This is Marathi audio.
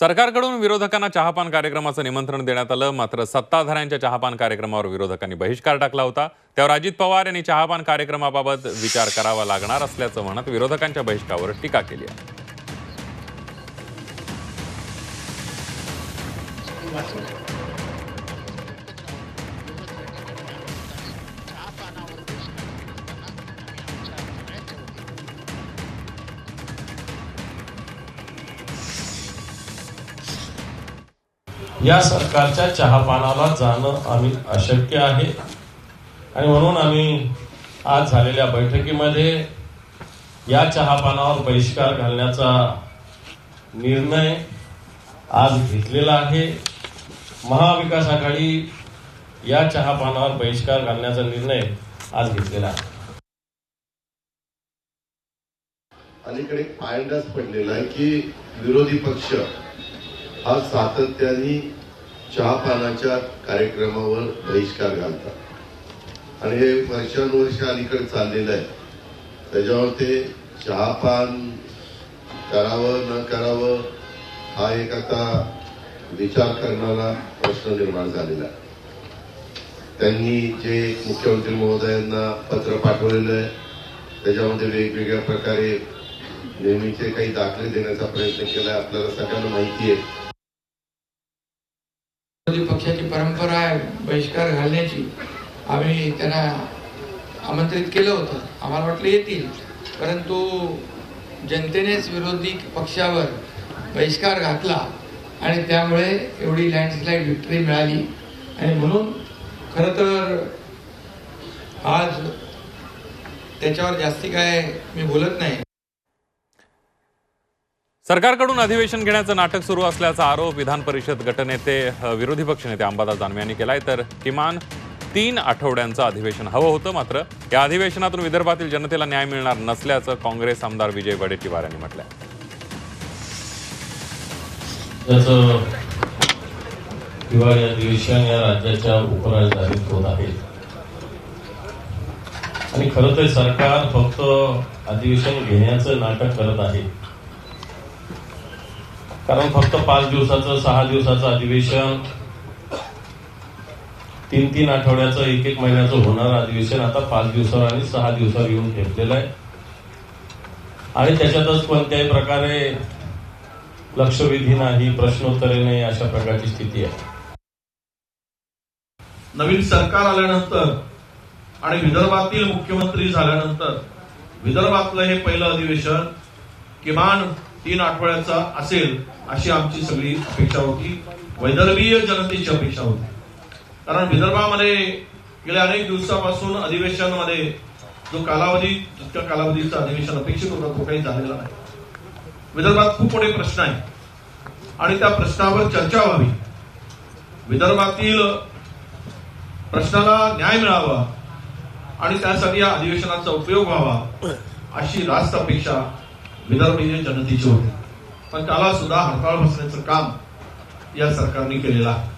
सरकारकडून विरोधकांना चहापान कार्यक्रमाचं निमंत्रण देण्यात आलं. मात्र सत्ताधाऱ्यांच्या चहापान कार्यक्रमावर विरोधकांनी बहिष्कार टाकला होता. त्यावर अजित पवार यांनी चहापान कार्यक्रमाबाबत विचार करावा लागणार असल्याचं म्हणत विरोधकांच्या बहिष्कारावर टीका केली आहे. या सरकारच्या चहापानाला जाणं आम्ही अशक्य आहे. आणि म्हणून आम्ही आज झालेल्या बैठकीमध्ये या चहापानावर बहिष्कार घालण्याचा निर्णय आज घेतलेला आहे. महाविकास आघाडी या चहापानावर बहिष्कार घालण्याचा निर्णय आज घेतलेला आहे. अलीकडे पायंडाच पडलेला आहे की विरोधी पक्ष हा सातत्याने चहापानाच्या कार्यक्रमावर बहिष्कार घालतात. आणि हे वर्षानुवर्ष अलीकडे चाललेलं आहे. त्याच्यावर ते चहापान करावं न करावं हा एक आता विचार करणारा प्रश्न निर्माण झालेला आहे. त्यांनी जे मुख्यमंत्री महोदयांना पत्र पाठवलेलं आहे त्याच्यामध्ये वेगवेगळ्या प्रकारे नेहमीचे काही दाखले देण्याचा प्रयत्न केला आपल्याला सगळ्यांना माहिती आहे. विरोधी पक्षाची परंपरा आहे बहिष्कार घालण्याची. आम्ही त्यांना आमंत्रित केलं होतं. आम्हाला वाटलं येतील. परंतु जनतेनेच विरोधी पक्षावर बहिष्कार घातला आणि त्यामुळे एवढी लँडस्लाईड विक्ट्री मिळाली. आणि म्हणून खरं तर आज त्याच्यावर जास्ती काय मी बोलत नाही. सरकारकडून अधिवेशन घेण्याचं नाटक सुरू असल्याचा आरोप विधान परिषद गटनेते विरोधी पक्षनेते अंबादास दानवे यांनी केलाय. तर किमान तीन आठवड्यांचं अधिवेशन हवं होतं मात्र या अधिवेशनातून विदर्भातील जनतेला न्याय मिळणार नसल्याचं काँग्रेस आमदार विजय वडेट्टीवार यांनी म्हटलंय हिवाळी अधिवेशन या राज्याच्या उपराजधानीत होत आहे. आणि खरं तर सरकार फक्त अधिवेशन घेण्याचं नाटक करत आहे. कारण फक्त पाच दिवसाचं सहा दिवसाचं अधिवेशन तीन तीन आठवड्याचं एक एक महिन्याचं होणारं अधिवेशन आता पाच दिवसावर आणि सहा दिवसावर येऊन ठेवलेलं आहे. आणि त्याच्यातच कोणत्याही प्रकारे लक्षवेधी नाही प्रश्नोत्तरे नाही अशा प्रकारची स्थिती आहे. नवीन सरकार आल्यानंतर आणि विदर्भातील मुख्यमंत्री झाल्यानंतर विदर्भातलं हे पहिलं अधिवेशन किमान तीन आठवड्याचा असेल अशी आमची सगळी अपेक्षा होती. वैदर्भीय जनतेची अपेक्षा होती. कारण विदर्भामध्ये गेल्या अनेक दिवसापासून अधिवेशनामध्ये जो कालावधी जितक्या कालावधीचं अधिवेशन अपेक्षित होता तो काही झालेला नाही. विदर्भात खूप मोठे प्रश्न आहेत. आणि त्या प्रश्नावर चर्चा व्हावी. विदर्भातील प्रश्नाला न्याय मिळावा आणि त्यासाठी या अधिवेशनाचा उपयोग व्हावा अशी रास्त अपेक्षा विदर्भीय जनतेचे होते. पण त्याला सुद्धा हरताळ बसण्याचं काम या सरकारने केलेलं आहे.